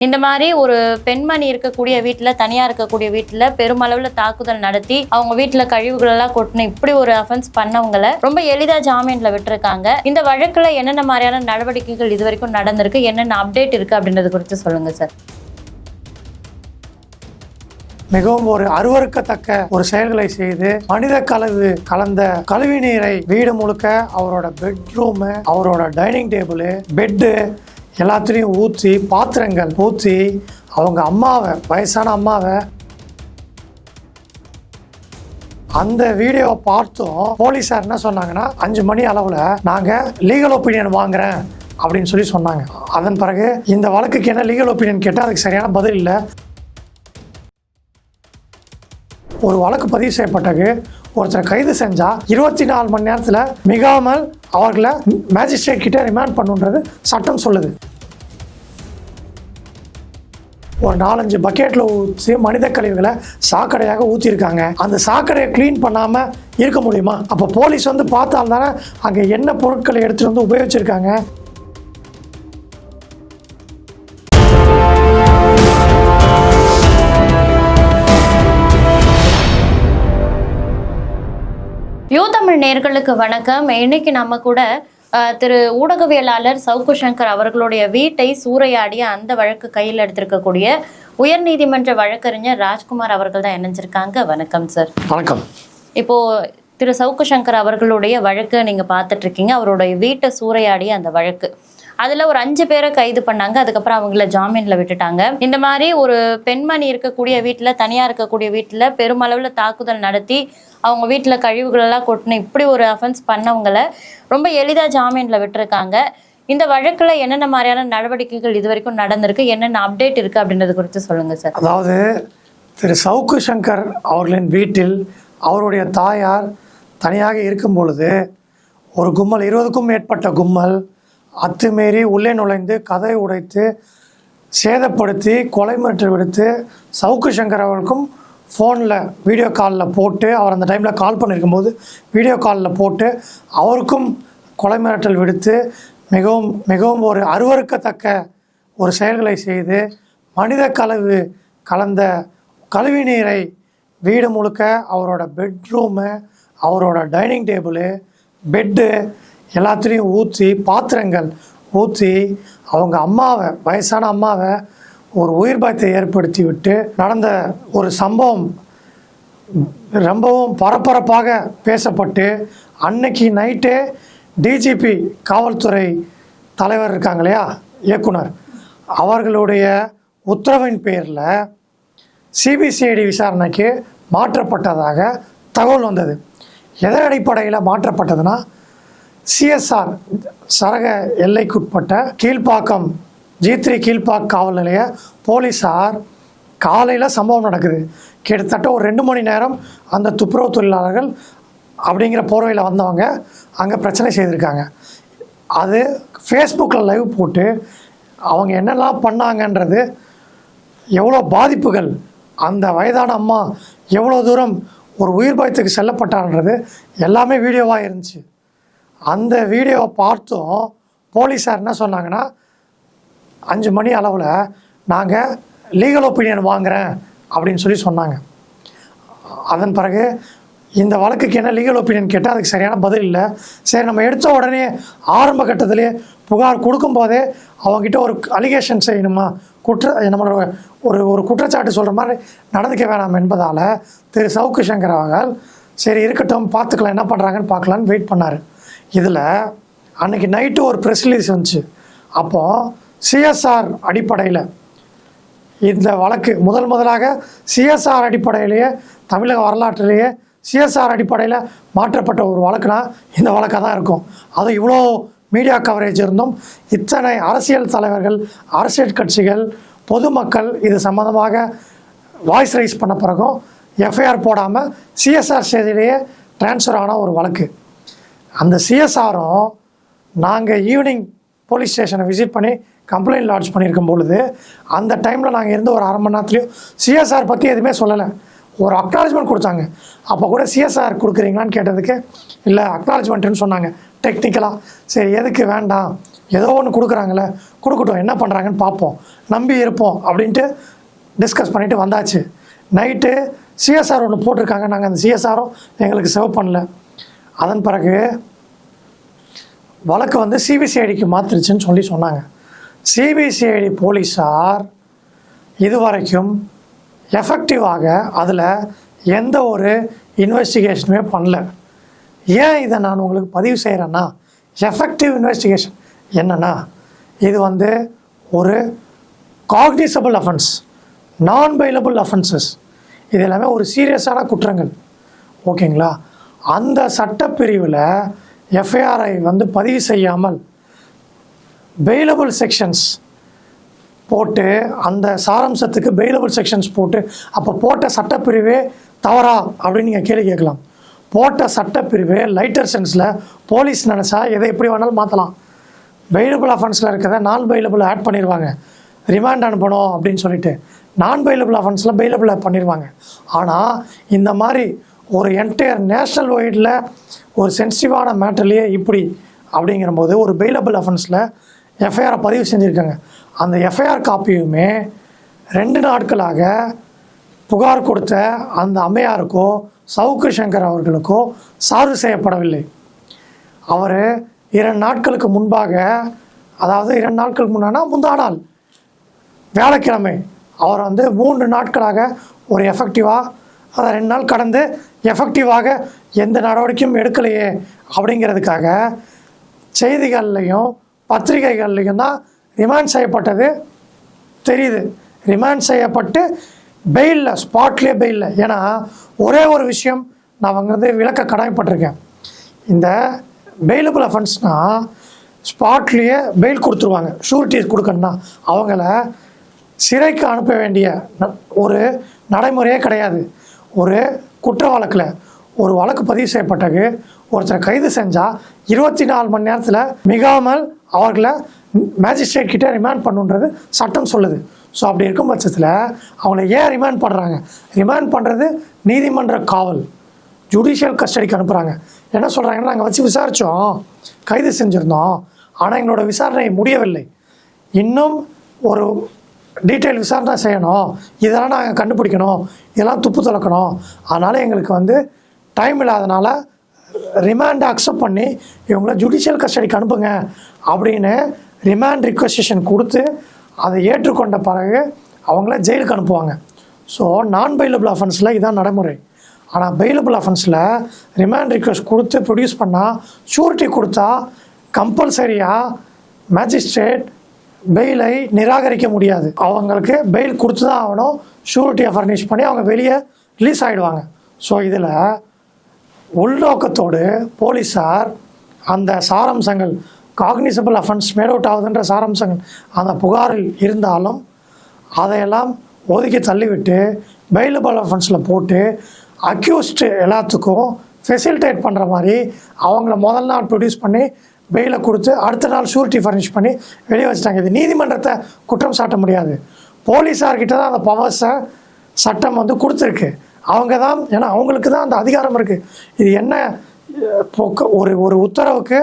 இந்த மாதிரி ஒரு பெண்மணி இருக்கக்கூடிய வீட்டில் தனியாக இருக்கக்கூடிய வீட்டில் பெருமளவில் தாக்குதல் நடத்தி அவங்க வீட்டில் கழிவுகள் எல்லாம் கொட்டின இப்படி ஒரு அஃபென்ஸ் பண்ணவங்கள ரொம்ப எளிதாக ஜாமீனில் விட்டுருக்காங்க. இந்த வழக்கில் என்னென்ன மாதிரியான நடவடிக்கைகள் இது வரைக்கும் நடந்திருக்கு? என்னென்ன அப்டேட் இருக்குது அப்படின்றது குறித்து சொல்லுங்கள் சார் மிகவும் ஒரு அருவருக்கத்தக்க ஒரு செயல்களை செய்து மனித கலவு கலந்த கழுவி நீரை வீடு முழுக்க அவரோட பெட்ரூமு அவரோட டைனிங் டேபிள் பெட்டு எல்லாத்துலேயும் ஊற்றி பாத்திரங்கள் ஊற்றி அவங்க அம்மாவை வயசான அம்மாவை. அந்த வீடியோவை பார்த்தும். போலீஸார் என்ன சொன்னாங்கன்னா அஞ்சு மணி அளவில் நாங்கள் லீகல் ஒப்பீனியன் வாங்குறேன் அப்படின்னு சொல்லி சொன்னாங்க. அதன் பிறகு இந்த வழக்குக்கு என்ன லீகல் ஒப்பீனியன் கேட்டால் அதுக்கு சரியான பதில் இல்லை. ஒரு வழக்கு பதிவு செய்யப்பட்டது. ஒருத்தரை கைது செஞ்சா இருபத்தி நாலு மணி நேரத்தில் மிகாமல் அவர்களை மேஜிஸ்ட்ரேட் கிட்ட ரிமாண்ட் பண்ணுன்றது சட்டம் சொல்லுது. ஒரு நாலஞ்சு பக்கெட்டில் ஊற்றி மனித கழிவுகளை சாக்கடையாக ஊற்றிருக்காங்க அந்த சாக்கடையை க்ளீன் பண்ணாமல் இருக்க முடியுமா? அப்போ போலீஸ் வந்து பார்த்தால்தானே அங்கே என்ன பொருட்களை எடுத்துகிட்டு வந்து உபயோகிச்சிருக்காங்க? நேர்களுக்கு வணக்கம். இன்னைக்கு நம்ம கூட திரு ஊடகவியலாளர் சவுக்கு சங்கர் அவர்களுடைய வீட்டை சூறையாடிய அந்த வழக்கு கையில் எடுத்திருக்கக்கூடிய உயர்நீதிமன்ற வழக்கறிஞர் ராஜ்குமார் அவர்கள் தான் இணைஞ்சிருக்காங்க. வணக்கம் சார். வணக்கம். இப்போ திரு சவுக்கு சங்கர் அவர்களுடைய வழக்கு நீங்க பார்த்துட்டு இருக்கீங்க. அவருடைய வீட்டை சூறையாடிய அந்த வழக்கு. அதுல ஒரு அஞ்சு பேரை கைது பண்ணாங்க. அதுக்கப்புறம் அவங்கள ஜாமீன்ல விட்டுட்டாங்க. இந்த மாதிரி ஒரு பெண்மணி இருக்கக்கூடிய வீட்டுல தனியா இருக்கக்கூடிய வீட்டுல பெருமளவுல தாக்குதல் நடத்தி அவங்க வீட்டுல கழிவுகள் எல்லாம் கொட்டின இப்படி ஒரு அஃபென்ஸ் பண்ணவங்கள ரொம்ப எளிதா ஜாமீன்ல விட்டுருக்காங்க. இந்த வழக்குல என்னென்ன மாதிரியான நடவடிக்கைகள் இது வரைக்கும் நடந்திருக்கு? என்னென்ன அப்டேட் இருக்கு அப்படின்றது குறித்து சொல்லுங்க சார் அதாவது திரு சவுக்கு சங்கர் அவர்களின் வீட்டில் அவருடைய தாயார் தனியாக இருக்கும் பொழுது ஒரு கும்பல் இருபதுக்கும் மேற்பட்ட கும்பல் அத்துமீறி உள்ளே நுழைந்து கதை உடைத்து சேதப்படுத்தி கொலை மிரட்டல் விடுத்து சவுக்கு சங்கர் அவர்களுக்கும் ஃபோனில் வீடியோ காலில் போட்டு அவர் அந்த டைமில் கால் பண்ணியிருக்கும்போது வீடியோ காலில் போட்டு அவருக்கும் கொலை மிரட்டல் விடுத்து மிகவும் மிகவும் ஒரு அருவறுக்கத்தக்க ஒரு செயல்களை செய்து மனித கலவு கலந்த கழுவி நீரை வீடு முழுக்க அவரோட பெட்ரூமு அவரோட டைனிங் டேபிளு பெட்டு எல்லாத்துலேயும் ஊற்றி பாத்திரங்கள் ஊற்றி அவங்க அம்மாவை வயசான அம்மாவை ஒரு உயிர் பயத்தை ஏற்படுத்தி விட்டு நடந்த ஒரு சம்பவம் ரொம்பவும் பரபரப்பாக பேசப்பட்டு அன்னைக்கு நைட்டே டிஜிபி காவல்துறை தலைவர் இருக்காங்க இல்லையா இயக்குனர். அவர்களுடைய உத்தரவின் பேரில் சிபிசிஐடி விசாரணைக்கு மாற்றப்பட்டதாக தகவல் வந்தது. எதன் அடிப்படையில் மாற்றப்பட்டதுன்னா சிஎஸ்ஆர் சரக எல்லைக்குட்பட்ட கீழ்ப்பாக்கம் ஜி த்ரீ கீழ்ப்பாக் காவல் நிலைய போலீஸார் காலையில் சம்பவம் நடக்குது. கிட்டத்தட்ட ஒரு ரெண்டு மணி நேரம் அந்த துப்புரவு தொழிலாளர்கள் அப்படிங்கிற போர்வையில் வந்தவங்க அங்கே பிரச்சனை செய்திருக்காங்க. அது ஃபேஸ்புக்கில் லைவ் போட்டு அவங்க என்னெல்லாம் பண்ணாங்கன்றது எவ்வளோ பாதிப்புகள் அந்த வயதான அம்மா எவ்வளோ தூரம் ஒரு உயிர் பயத்துக்கு செல்லப்பட்டான்றது எல்லாமே வீடியோவாக இருந்துச்சு. அந்த வீடியோவை பார்த்தும் போலீஸார் என்ன சொன்னாங்கன்னா அஞ்சு மணி அளவில் நாங்கள் லீகல் ஒப்பீனியன் வாங்குறேன் அப்படின்னு சொல்லி சொன்னாங்க. அதன் பிறகு இந்த வழக்குக்கு என்ன லீகல் ஒப்பீனியன் கேட்டால் அதுக்கு சரியான பதில் இல்லை. சரி நம்ம எடுத்த உடனே ஆரம்ப கட்டத்திலே புகார் கொடுக்கும்போதே அவங்ககிட்ட ஒரு அலிகேஷன் செய்யணுமா? குற்ற நம்மளோட ஒரு ஒரு குற்றச்சாட்டு சொல்கிற மாதிரி நடந்துக்க வேணாம் என்பதால் திரு சவுக்கு சங்கர் அவர்கள் சரி இருக்கட்டும் பார்த்துக்கலாம் என்ன பண்ணுறாங்கன்னு பார்க்கலான்னு வெயிட் பண்ணார். இதில் அன்னைக்கு நைட்டு ஒரு ப்ரெஸ் ரிலீஸ் வந்துச்சு. அப்போது சிஎஸ்ஆர் அடிப்படையில் இந்த வழக்கு முதல் முதலாக சிஎஸ்ஆர் அடிப்படையிலேயே தமிழக வரலாற்றிலேயே சிஎஸ்ஆர் அடிப்படையில் மாற்றப்பட்ட ஒரு வழக்குனா இந்த வழக்காக தான் இருக்கும். அது இவ்வளோ மீடியா கவரேஜ் இருந்தும் இத்தனை அரசியல் தலைவர்கள் அரசியல் கட்சிகள் பொதுமக்கள் இது சம்மந்தமாக வாய்ஸ் ரைஸ் பண்ண பிறகும் எஃப்ஐஆர் போடாமல் சிஎஸ்ஆர் செய்தியிலேயே ட்ரான்ஸ்ஃபர் ஆன ஒரு வழக்கு. அந்த சிஎஸ்ஆரும் நாங்கள் ஈவினிங் போலீஸ் ஸ்டேஷனை விசிட் பண்ணி கம்ப்ளைண்ட் லாட்ஜ் பண்ணியிருக்கும் பொழுது அந்த டைமில் நாங்கள் இருந்து ஒரு அரை மணி நேரத்துலையும் சிஎஸ்ஆர் பற்றி எதுவுமே சொல்லலை. ஒரு அக்னாலஜ்மெண்ட் கொடுத்தாங்க. அப்போ கூட சிஎஸ்ஆர் கொடுக்குறீங்களான்னு கேட்டதுக்கு இல்லை அக்னாலஜ்மெண்ட்டுன்னு சொன்னாங்க. டெக்னிக்கலாக சரி எதுக்கு வேண்டாம். ஏதோ ஒன்று கொடுக்குறாங்களே கொடுக்கட்டும். என்ன பண்ணுறாங்கன்னு பார்ப்போம். நம்பி இருப்போம் அப்படின்ட்டு டிஸ்கஸ் பண்ணிவிட்டு வந்தாச்சு. நைட்டு சிஎஸ்ஆர் ஒன்று போட்டிருக்காங்க. நாங்கள் அந்த சிஎஸ்ஆரும் எங்களுக்கு சேவ் பண்ணல. அதன் பிறகு வழக்கு வந்து சிபிசிஐடிக்கு மாற்றிருச்சுன்னு சொல்லி சொன்னாங்க. சிபிசிஐடி போலீஸார் இதுவரைக்கும் எஃபெக்டிவாக அதில் எந்த ஒரு இன்வெஸ்டிகேஷனுமே பண்ணல. ஏன் இதை நான் உங்களுக்கு பதிவு செய்கிறேன்னா எஃபெக்டிவ் இன்வெஸ்டிகேஷன் என்னன்னா இது வந்து ஒரு காக்னிசபிள் அஃபென்ஸ் நான் பைலபிள் அஃபென்சஸ் இது எல்லாமே ஒரு சீரியஸான குற்றங்கள். ஓகேங்களா? அந்த சட்டப்பிரிவில் எஃப்ஐஆரை வந்து பதிவு செய்யாமல் பெயிலபிள் செக்ஷன்ஸ் போட்டு அந்த சாராம்சத்துக்கு பெயிலபிள் செக்ஷன்ஸ் போட்டு அப்போ போட்ட சட்டப்பிரிவே தவறா அப்படின்னு நீங்கள் கேள்வி கேட்கலாம். போட்ட சட்டப்பிரிவு லைட்டர் சென்ஸில் போலீஸ் நினச்சா எதை எப்படி வேணாலும் மாற்றலாம் பெயிலபிள் அஃபென்ஸில் இருக்கிறத நான் பெயிலபிள் ஆட் பண்ணிடுவாங்க ரிமாண்ட் அனுப்பணும் அப்படின்னு சொல்லிட்டு. நான் பெயிலபிள் அஃபென்ஸில் பெயிலபிள் பண்ணிடுவாங்க ஆனால் இந்த மாதிரி ஒரு என்டையர் நேஷனல் ஒய்டில் ஒரு சென்சிட்டிவான மேட்டர்லேயே இப்படி அப்படிங்கிறபோது ஒரு பெயிலபிள் அஃபென்ஸில் எஃப்ஐஆரை பதிவு செஞ்சுருக்காங்க. அந்த எஃப்ஐஆர் காப்பியுமே ரெண்டு நாட்களாக புகார் கொடுத்த அந்த அம்மையாருக்கோ சவுக்கு சங்கர் அவர்களுக்கோ சார்பு செய்யப்படவில்லை. அவர் இரண்டு நாட்களுக்கு முன்பாக அதாவது இரண்டு நாட்களுக்கு முன்னானா முந்தா நாள் வியாழக்கிழமை அவர் வந்து மூன்று நாட்களாக ஒரு எஃபெக்டிவாக அதை ரெண்டு நாள் கடந்து எஃபெக்டிவாக எந்த நடவடிக்கையும் எடுக்கலையே அப்படிங்கிறதுக்காக செய்திகள்லையும் பத்திரிகைகள்லையும் தான் ரிமாண்ட் செய்யப்பட்டது. தெரியுது. ரிமாண்ட் செய்யப்பட்டு பெயிலில் ஸ்பாட்லேயே பெயிலில் ஏன்னா ஒரே ஒரு விஷயம் நான் அங்கேருந்து விளக்க கடமைப்பட்டிருக்கேன். இந்த பெயிலபிள் அஃபென்ஸ்னால் ஸ்பாட்லேயே பெயில் கொடுத்துருவாங்க. ஷூரிட்டி கொடுக்கணும்னா அவங்கள சிறைக்கு அனுப்ப வேண்டிய ந- ஒரு நடைமுறையே கிடையாது. ஒரு குற்ற வழக்கில் ஒரு வழக்கு பதிவு செய்யப்பட்டது. ஒருத்தரை கைது செஞ்சால் இருபத்தி நாலு மணி நேரத்தில் மிகாமல் அவர்களை மேஜிஸ்ட்ரேட் கிட்டே ரிமாண்ட் பண்ணுன்றது சட்டம் சொல்லுது. ஸோ அப்படி இருக்கும் பட்சத்தில் அவங்கள ஏன் ரிமாண்ட் பண்ணுறாங்க ரிமாண்ட் பண்ணுறது நீதிமன்ற காவல் ஜுடிஷியல் கஸ்டடிக்கு அனுப்புகிறாங்க என்ன சொல்கிறாங்கன்னா நாங்கள் வச்சு விசாரித்தோம் கைது செஞ்சுருந்தோம் ஆனால் எங்களோட விசாரணை முடியவில்லை. இன்னும் ஒரு டீட்டெயில் விசாரணை செய்யணும். இதெல்லாம் நாங்கள் கண்டுபிடிக்கணும். இதெல்லாம் துப்பு துலக்கணும் அதனால் எங்களுக்கு வந்து டைம் இல்லாதனால ரிமாண்டை அக்செப்ட் பண்ணி இவங்கள ஜுடிஷியல் கஸ்டடிக்கு அனுப்புங்க அப்படின்னு ரிமாண்ட் ரிக்வஸ்டேஷன் கொடுத்து அதை ஏற்றுக்கொண்ட பிறகு அவங்கள ஜெயிலுக்கு அனுப்புவாங்க. ஸோ நான் பெயிலபிள் அஃபென்ஸில் இதான் நடைமுறை. ஆனால் பெயிலபிள் அஃபென்ஸில் ரிமாண்ட் ரிக்வஸ்ட் கொடுத்து ப்ரொடியூஸ் பண்ணால் ஷூரிட்டி கொடுத்தா கம்பல்சரியாக மேஜிஸ்ட்ரேட் பெயிலை நிராகரிக்க முடியாது. அவங்களுக்கு பெயில் கொடுத்து தான் ஆகணும். ஷூரிட்டியை ஃபர்னிஷ் பண்ணி அவங்க வெளியே ரிலீஸ் ஆகிடுவாங்க ஸோ இதில் உள்நோக்கத்தோடு போலீஸார் அந்த சாரம்சங்கள் காக்னிசபிள் அஃபென்ஸ் மேட் அவுட் ஆகுதுன்ற சாரம்சங்கள் அந்த புகாரில் இருந்தாலும் அதையெல்லாம் ஒதுக்கி தள்ளிவிட்டு பெயிலபிள் அஃபென்ஸில் போட்டு அக்யூஸ்டு எல்லாத்துக்கும் ஃபெசிலிட்டேட் பண்ணுற மாதிரி அவங்கள முதல் நாள் ப்ரொடியூஸ் பண்ணி பெயிலை கொடுத்து அடுத்த நாள் ஷூரிட்டி ஃபர்னிஷ் பண்ணி வெளியே வச்சுட்டாங்க. இது நீதிமன்றத்தை குற்றம் சாட்ட முடியாது. போலீஸார்கிட்ட தான் அந்த பவர்ஸை சட்டம் வந்து கொடுத்துருக்கு. அவங்க தான் ஏன்னா அவங்களுக்கு தான் அந்த அதிகாரம் இருக்குது இது என்ன ஒரு ஒரு உத்தரவுக்கு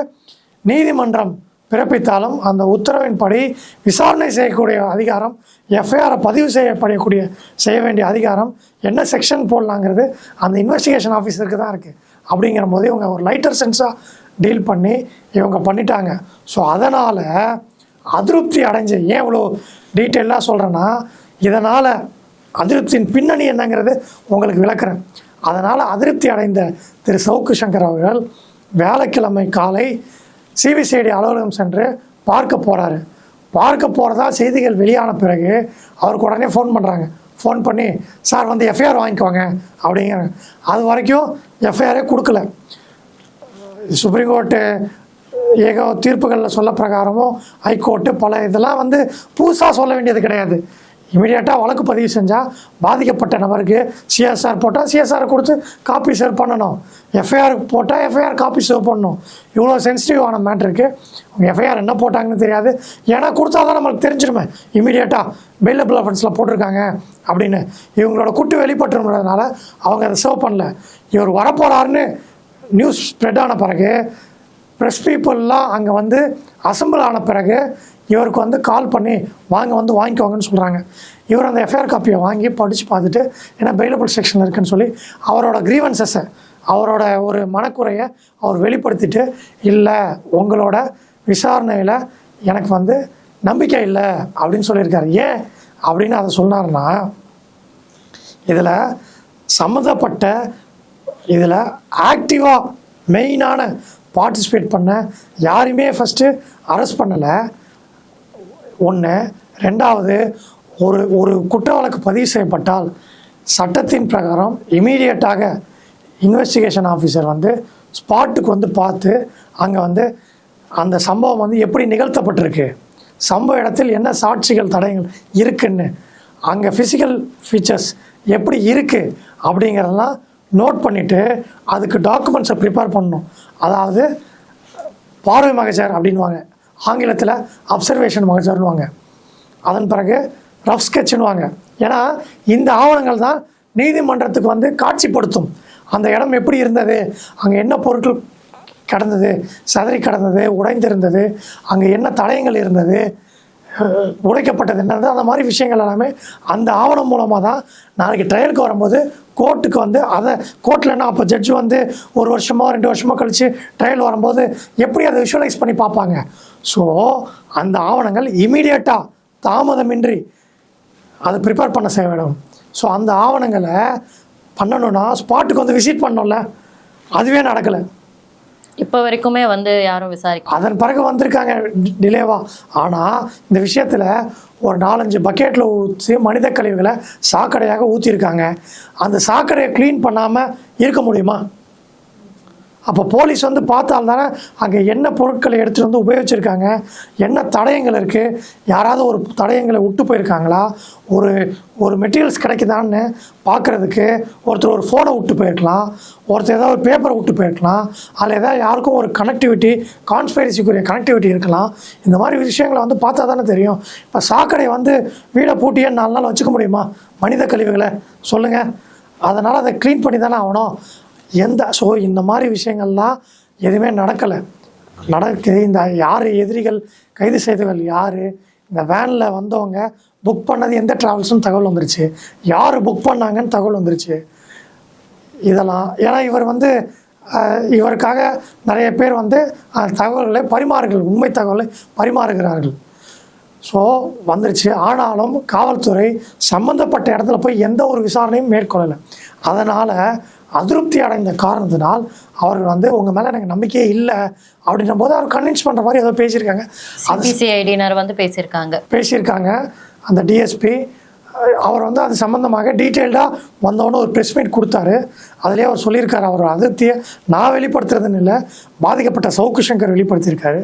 நீதிமன்றம் பிறப்பித்தாலும் அந்த உத்தரவின்படி விசாரணை செய்யக்கூடிய அதிகாரம் எஃப்ஐஆரை பதிவு செய்யப்படக்கூடிய செய்ய வேண்டிய அதிகாரம் என்ன செக்ஷன் போடலாங்கிறது அந்த இன்வெஸ்டிகேஷன் ஆஃபீஸருக்கு தான் இருக்குது அப்படிங்கிற போது இவங்க ஒரு லைட்டர் சென்ஸாக டீல் பண்ணி இவங்க பண்ணிட்டாங்க. ஸோ அதனால் அதிருப்தி அடைஞ்சு ஏன் இவ்வளோ டீட்டெயிலாக சொல்கிறேன்னா இதனால் அதிருப்தியின் பின்னணி என்னங்கிறது உங்களுக்கு விளக்குறேன். அதனால் அதிருப்தி அடைந்த திரு சவுக்கு சங்கர் அவர்கள் வியாழக்கிழமை காலை சிபிசிஐடி அலுவலகம் சென்று பார்க்க போகிறாரு பார்க்க போகிறதா செய்திகள் வெளியான பிறகு அவருக்கு உடனே ஃபோன் பண்ணுறாங்க ஃபோன் பண்ணி சார் வந்து எஃப்ஐஆர் வாங்கிக்கோங்க அப்படிங்கிறாங்க. அது வரைக்கும் எஃப்ஐஆரே கொடுக்கல. சுப்ரீம் கோர்ட்டு ஏக தீர்ப்புகளில் சொல்ல பிரகாரமும் ஹைகோர்ட்டு பல இதெல்லாம் வந்து புதுசாக சொல்ல வேண்டியது கிடையாது. இமீடியட்டாக வழக்கு பதிவு செஞ்சால் பாதிக்கப்பட்ட நபருக்கு சிஎஸ்ஆர் போட்டால் சிஎஸ்ஆர் கொடுத்து காப்பி சேர் பண்ணணும். எஃப்ஐஆர் போட்டால் எஃப்ஐஆர் காப்பி சேவ் பண்ணணும். இவ்வளோ சென்சிட்டிவான மேட்ருக்கு அவங்க எஃப்ஐஆர் என்ன போட்டாங்கன்னு தெரியாது. ஏன்னா கொடுத்தா தான் நம்மளுக்கு தெரிஞ்சிருமே. இமீடியட்டாக பெயிலபிள் அஃபென்ஸில் போட்டிருக்காங்க அப்படின்னு. இவங்களோட குட்டு வெளிப்பட்டுறதுனால அவங்க அதை சேவ் பண்ணல. இவர் வரப்போகிறாருன்னு நியூஸ் ஸ்ப்ரெட் ஆன பிறகு ப்ரெஸ் பீப்புளெலாம் அங்கே வந்து அசம்பிள் ஆன பிறகு இவருக்கு வந்து கால் பண்ணி வாங்க வந்து வாங்கிக்கோங்கன்னு சொல்கிறாங்க இவர் அந்த எஃப்ஐஆர் காப்பியை வாங்கி படித்து பார்த்துட்டு ஏன்னா பெயிலபிள் செக்ஷன் இருக்குன்னு சொல்லி அவரோட க்ரீவன்சஸை அவரோட ஒரு மனக்குறையை அவர் வெளிப்படுத்திட்டு இல்லை உங்களோட விசாரணையில் எனக்கு வந்து நம்பிக்கை இல்லை அப்படின்னு சொல்லியிருக்காரு. ஏன் அப்படின்னு அதை சொன்னார்னா இதில் சம்மந்தப்பட்ட இதில் ஆக்டிவாக மெயினான பார்ட்டிசிபேட் பண்ண யாருமே ஃபஸ்ட்டு அரெஸ்ட் பண்ணலை. ஒன்று. ரெண்டாவது ஒரு ஒரு குற்ற வழக்கு பதிவு செய்யப்பட்டால் சட்டத்தின் பிரகாரம் இமீடியட்டாக இன்வெஸ்டிகேஷன் ஆஃபீஸர் வந்து ஸ்பாட்டுக்கு வந்து பார்த்து அங்கே வந்து அந்த சம்பவம் வந்து எப்படி நிகழ்த்தப்பட்டிருக்கு சம்பவ இடத்தில் என்ன சாட்சிகள் தடயங்கள் இருக்குன்னு அங்கே ஃபிசிக்கல் ஃபீச்சர்ஸ் எப்படி இருக்குது அப்படிங்கிறதெல்லாம் நோட் பண்ணிவிட்டு அதுக்கு டாக்குமெண்ட்ஸை ப்ரிப்பேர் பண்ணணும். அதாவது பார்வை மகஜர் அப்படின்வாங்க ஆங்கிலத்தில் அப்சர்வேஷன் மகஜர்னுவாங்க. அதன் பிறகு ரஃப் ஸ்கெட்சுன்னுவாங்க ஏன்னா இந்த ஆவணங்கள் தான் நீதிமன்றத்துக்கு வந்து காட்சிப்படுத்தும். அந்த இடம் எப்படி இருந்தது? அங்கே என்ன பொருட்கள் கடந்தது? சதறி கிடந்தது? உடைந்திருந்தது? அங்கே என்ன தடயங்கள் இருந்தது? உடைக்கப்பட்டது என்னது? அந்த மாதிரி விஷயங்கள் எல்லாமே அந்த ஆவணம் மூலமாக தான் நாளைக்கு ட்ரையலுக்கு வரும்போது கோர்ட்டுக்கு வந்து அதை கோர்ட்டில்னா அப்போ ஜட்ஜு வந்து ஒரு வருஷமோ ரெண்டு வருஷமோ கழித்து ட்ரையல் வரும்போது எப்படி அதை விஷுவலைஸ் பண்ணி பார்ப்பாங்க? ஸோ அந்த ஆவணங்கள் இமீடியட்டாக தாமதமின்றி அதை ப்ரிப்பேர் பண்ண செய்ய வேண்டும். ஸோ அந்த ஆவணங்களை பண்ணணும்னா ஸ்பாட்டுக்கு வந்து விசிட் பண்ணோம்ல அதுவே நடக்கலை. இப்போ வரைக்குமே வந்து யாரும் விசாரிக்க அதன் பிறகு வந்திருக்காங்க டிலேவா ஆனால் இந்த விஷயத்தில் ஒரு நாலஞ்சு பக்கெட்டில் ஊற்றி மனித கழிவுகளை சாக்கடையாக ஊற்றிருக்காங்க அந்த சாக்கடையை க்ளீன் பண்ணாமல் இருக்க முடியுமா? அப்போ போலீஸ் வந்து பார்த்தால்தானே அங்கே என்ன பொருட்களை எடுத்துகிட்டு வந்து உபயோகிச்சிருக்காங்க? என்ன தடயங்கள் இருக்குது யாராவது ஒரு தடயங்களை விட்டு போயிருக்காங்களா? ஒரு ஒரு மெட்டீரியல்ஸ் கிடைக்குதான்னு பார்க்குறதுக்கு ஒருத்தர் ஒரு ஃபோனை விட்டு போயிருக்கலாம். ஒருத்தர் ஏதாவது ஒரு பேப்பரை விட்டு போயிருக்கலாம். அதில் ஏதாவது யாருக்கும் ஒரு கனெக்டிவிட்டி கான்ஸ்பைரசிக்குரிய கனெக்டிவிட்டி இருக்கலாம். இந்த மாதிரி விஷயங்களை வந்து பார்த்தா தானே தெரியும். இப்போ சாக்கடை வந்து வீடை பூட்டியே நாலு நாள் வச்சுக்க முடியுமா? மனித கழிவுகளை. சொல்லுங்கள் அதனால் அதை க்ளீன் பண்ணி தானே ஆகணும். எந்த ஸோ இந்த மாதிரி விஷயங்கள்லாம் எதுவுமே நடக்கலை. நடக்கு இந்த யார் எதிரிகள் கைது செய்தவர்கள் யார்? இந்த வேனில் வந்தவங்க புக் பண்ணது எந்த ட்ராவல்ஸ்னு தகவல் வந்துருச்சு. யார் புக் பண்ணாங்கன்னு தகவல் வந்துருச்சு. இதெல்லாம் ஏன்னா இவர் வந்து இவருக்காக நிறைய பேர் வந்து தகவல்களை பரிமாறுகள் உண்மை தகவலை பரிமாறுகிறார்கள். ஸோ வந்துருச்சு. ஆனாலும் காவல்துறை சம்மந்தப்பட்ட இடத்துல போய் எந்த ஒரு விசாரணையும் மேற்கொள்ளலை. அதனால் அதிருப்தி அடைந்த காரணத்தினால் அவர்கள் வந்து உங்கள் மேலே எனக்கு நம்பிக்கையே இல்லை அப்படின்ற போது அவர் கன்வின்ஸ் பண்ணுற மாதிரி ஏதோ பேசியிருக்காங்க. சிபிசிஐடியினர் வந்து பேசியிருக்காங்க. பேசியிருக்காங்க. அந்த டிஎஸ்பி அவர் வந்து அது சம்மந்தமாக டீட்டெயில்டாக வந்தோன்னு ஒரு ப்ரெஸ் மீட் கொடுத்தாரு. அதிலே அவர் சொல்லியிருக்காரு அவர் அதிருப்தியை நான் வெளிப்படுத்துறதுன்னு இல்லை பாதிக்கப்பட்ட சவுக்கு சங்கர் வெளிப்படுத்தியிருக்காரு.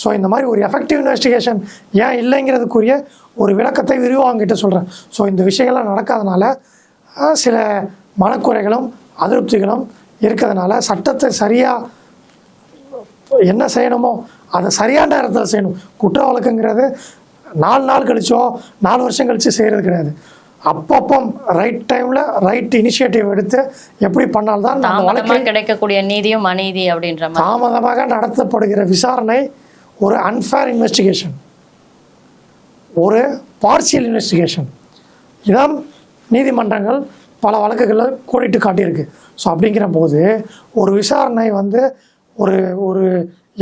ஸோ இந்த மாதிரி ஒரு எஃபெக்டிவ் இன்வெஸ்டிகேஷன் ஏன் இல்லைங்கிறதுக்குரிய ஒரு விளக்கத்தை விரிவாக அவங்ககிட்ட சொல்கிறேன் ஸோ இந்த விஷயங்கள்லாம் நடக்காதனால சில மனக்குறைகளும் அதிருப்திகளும் இருக்கிறதுனால சட்டத்தை சரியாக என்ன செய்யணுமோ அதை சரியான நேரத்தில் செய்யணும். குற்ற வழக்குங்கிறது நாலு நாள் கழிச்சோ நாலு வருஷம் கழிச்சு செய்கிறது கிடையாது. அப்பப்போ ரைட் டைமில் ரைட் இனிஷியேட்டிவ் எடுத்து எப்படி பண்ணால்தான் அந்த தாமதமா வழக்கை கிடைக்கக்கூடிய நீதியும் அநீதி அப்படின்ற தாமதமாக நடத்தப்படுகிற விசாரணை ஒரு அன்ஃபேர் இன்வெஸ்டிகேஷன் ஒரு பார்சியல் இன்வெஸ்டிகேஷன் இதான் நீதிமன்றங்கள். பல வழக்குகளில் கோடிட்டு காட்டியிருக்கு. ஸோ அப்படிங்கிற போது ஒரு விசாரணை வந்து ஒரு ஒரு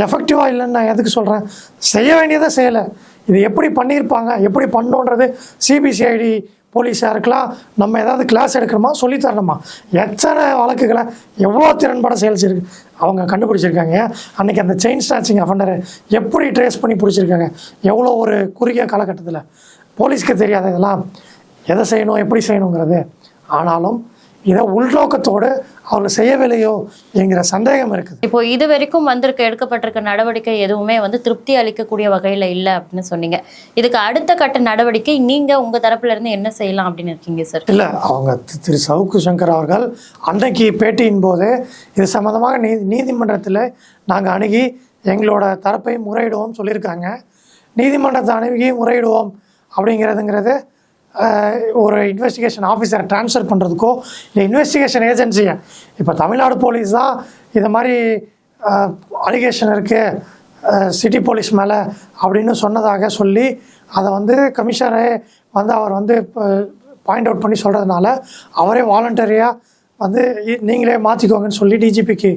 எஃபெக்டிவாக இல்லைன்னு நான் எதுக்கு சொல்கிறேன் செய்ய வேண்டியதை செய்யலை. இது எப்படி பண்ணியிருப்பாங்க? எப்படி பண்ணோன்றது சிபிசிஐடி போலீஸாக இருக்கலாம் நம்ம ஏதாவது கிளாஸ் எடுக்கிறோமா? சொல்லித் தரணுமா? எத்தனை வழக்குகளை எவ்வளோ திறன்பட செயல்ச்சிருக்கு அவங்க கண்டுபிடிச்சிருக்காங்க. அன்றைக்கி அந்த செயின் ஸ்நாச்சிங் அஃபண்டரை எப்படி ட்ரேஸ் பண்ணி பிடிச்சிருக்காங்க? எவ்வளோ ஒரு குறுகிய காலகட்டத்தில்? போலீஸ்க்கு தெரியாத இதெல்லாம் எதை செய்யணும் எப்படி செய்யணுங்கிறது. ஆனாலும் இதை உள்நோக்கத்தோடு அவங்க செய்யவில்லையோ என்கிற சந்தேகம் இருக்குது. இப்போ இது வரைக்கும் வந்திருக்க எடுக்கப்பட்டிருக்க நடவடிக்கை எதுவுமே வந்து திருப்தி அளிக்கக்கூடிய வகையில இல்லை அப்படின்னு சொன்னீங்க. இதுக்கு அடுத்த கட்ட நடவடிக்கை நீங்க உங்க தரப்புல இருந்து என்ன செய்யலாம் அப்படின்னு இருக்கீங்க சார் இல்லை அவங்க திரு சவுக்கு சங்கர் அவர்கள் அன்றைக்கு பேட்டியின் போது இது சம்மந்தமாக நீ நீதிமன்றத்தில் நாங்கள் அணுகி எங்களோட தரப்பை முறையிடுவோம் சொல்லியிருக்காங்க. நீதிமன்றத்தை அணுகி முறையிடுவோம் அப்படிங்கிறதுங்கிறது ஒரு இன்வெஸ்டிகேஷன் ஆஃபீஸரை ட்ரான்ஸ்ஃபர் பண்ணுறதுக்கோ இல்லை இன்வெஸ்டிகேஷன் ஏஜென்சியை இப்போ தமிழ்நாடு போலீஸ் தான் இது மாதிரி அலிகேஷன் இருக்குது சிட்டி போலீஸ் மேலே அப்படின்னு சொன்னதாக சொல்லி அதை வந்து கமிஷனரே வந்து அவர் வந்து பாயிண்ட் அவுட் பண்ணி சொல்கிறதுனால அவரே வாலண்டரியாக வந்து நீங்களே மாற்றிக்கோங்கன்னு சொல்லி டிஜிபிக்கு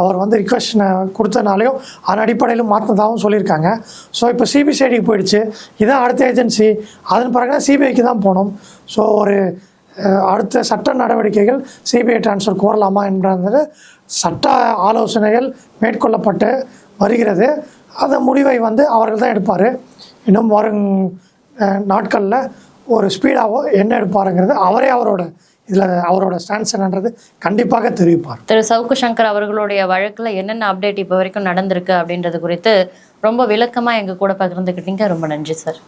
அவர் வந்து ரிக்வஸ்ட் கொடுத்தனாலையும் அதன் அடிப்படையிலும் மாற்றினதாகவும் சொல்லியிருக்காங்க. ஸோ இப்போ சிபிசிஐடிக்கு போயிடுச்சு. இதான் அடுத்த ஏஜென்சி அதன் பிறகு சிபிஐக்கு தான் போகணும். ஸோ ஒரு அடுத்த சட்ட நடவடிக்கைகள் சிபிஐ ட்ரான்ஸ்ஃபர் கோரலாமா என்பது சட்ட ஆலோசனைகள் மேற்கொள்ளப்பட்டு வருகிறது. அந்த முடிவை வந்து அவர்கள் தான் எடுப்பார். இன்னும் வரும் நாட்களில் ஒரு ஸ்பீடாகவோ என்ன எடுப்பாருங்கிறது அவரே அவரோட இதில் அவரோட ஸ்டான்ஸ் என்னன்றது கண்டிப்பாக தெரிவிப்பார். திரு சவுக்கு சங்கர் அவர்களுடைய வழக்கில் என்னென்ன அப்டேட் இப்போ வரைக்கும் நடந்திருக்கு அப்படின்றது குறித்து ரொம்ப விளக்கமாக எங்கள் கூட பகிர்ந்துக்கிட்டீங்க. ரொம்ப நன்றி சார்.